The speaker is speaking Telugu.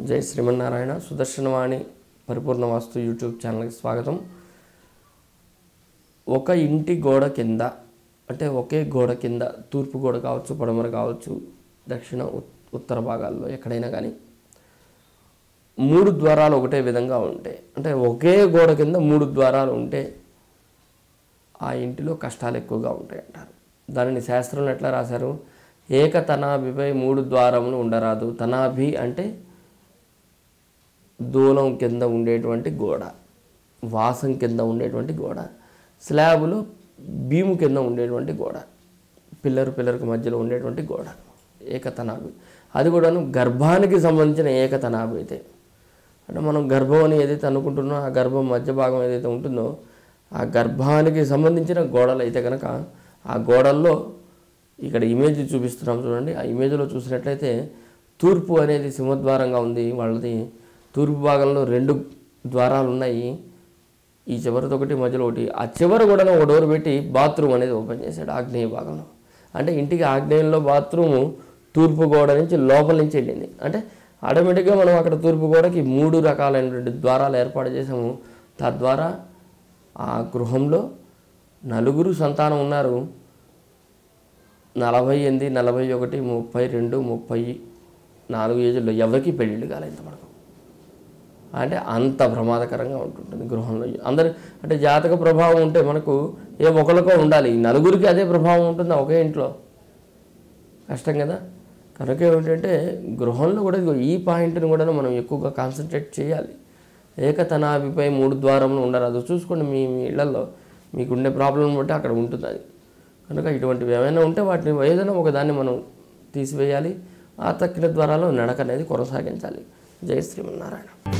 జై శ్రీమన్నారాయణ సుదర్శనవాణి పరిపూర్ణ వాస్తు యూట్యూబ్ ఛానల్కి స్వాగతం. ఒక ఇంటి గోడ కింద అంటే ఒకే గోడ కింద తూర్పు గోడ కావచ్చు పడమర కావచ్చు దక్షిణ ఉత్- ఉత్తర భాగాల్లో ఎక్కడైనా కానీ మూడు ద్వారాలు ఒకటే విధంగా ఉంటాయి అంటే ఒకే గోడ కింద మూడు ద్వారాలు ఉంటే ఆ ఇంటిలో కష్టాలు ఎక్కువగా ఉంటాయి అంటారు. దానిని శాస్త్రంలో ఎట్లా రాశారు? ఏక తనాభిపై మూడు ద్వారములు ఉండరాదు. తనాభి అంటే దూలం కింద ఉండేటువంటి గోడ వాసం కింద ఉండేటువంటి గోడ స్లాబులో భీము కింద ఉండేటువంటి గోడ పిల్లర్ పిల్లర్కి మధ్యలో ఉండేటువంటి గోడ ఏకతనాభి. అది కూడాను గర్భానికి సంబంధించిన ఏకతనాభి అయితే. అంటే మనం గర్భం అని ఏదైతే అనుకుంటున్నో ఆ గర్భం మధ్య భాగం ఏదైతే ఉంటుందో ఆ గర్భానికి సంబంధించిన గోడలు అయితే కనుక ఆ గోడల్లో ఇక్కడ ఇమేజ్ చూపిస్తున్నాం చూడండి. ఆ ఇమేజ్లో చూసినట్లయితే తూర్పు అనేది సింహద్వారంగా ఉంది. వాళ్ళది తూర్పు భాగంలో రెండు ద్వారాలు ఉన్నాయి ఈ చివరితో ఒకటి మధ్యలో ఒకటి. ఆ చివరి కూడా ఒక డోర్ పెట్టి బాత్రూమ్ అనేది ఓపెన్ చేశాడు ఆగ్నేయ భాగంలో. అంటే ఇంటికి ఆగ్నేయంలో బాత్రూము తూర్పు గోడ నుంచి లోపల నుంచి వెళ్ళింది. అంటే ఆటోమేటిక్గా మనం అక్కడ తూర్పు గోడకి మూడు రకాలైనటువంటి ద్వారాలు ఏర్పాటు చేసాము తద్వారా ఆ గృహంలో నలుగురు సంతానం ఉన్నారు. నలభై ఎనిమిది నలభై ఒకటి ముప్పై రెండు ముప్పై నాలుగు ఏజ్లో ఎవరికి పెళ్ళిళ్ళు కాలేదు మనకు అంటే అంత ప్రమాదకరంగా ఉంటుంటుంది గృహంలో. అందరు అంటే జాతక ప్రభావం ఉంటే మనకు ఏ ఒకరికో ఉండాలి. నలుగురికి అదే ప్రభావం ఉంటుంది ఒకే ఇంట్లో? కష్టం కదా? కనుక ఏమిటంటే గృహంలో కూడా ఈ పాయింట్ని కూడా మనం ఎక్కువగా కాన్సన్ట్రేట్ చేయాలి. ఏకతనాభిపై మూడు ద్వారంలో ఉండరాదు చూసుకోండి మీ మీ ఇళ్ళలో. మీకు ఉండే ప్రాబ్లం బట్టి అక్కడ ఉంటుంది అది. కనుక ఇటువంటివి ఏమైనా ఉంటే వాటిని ఏదైనా ఒకదాన్ని మనం తీసివేయాలి. ఆ తక్కిన ద్వారాలో నడక అనేది కొనసాగించాలి. జయ శ్రీమన్నారాయణ.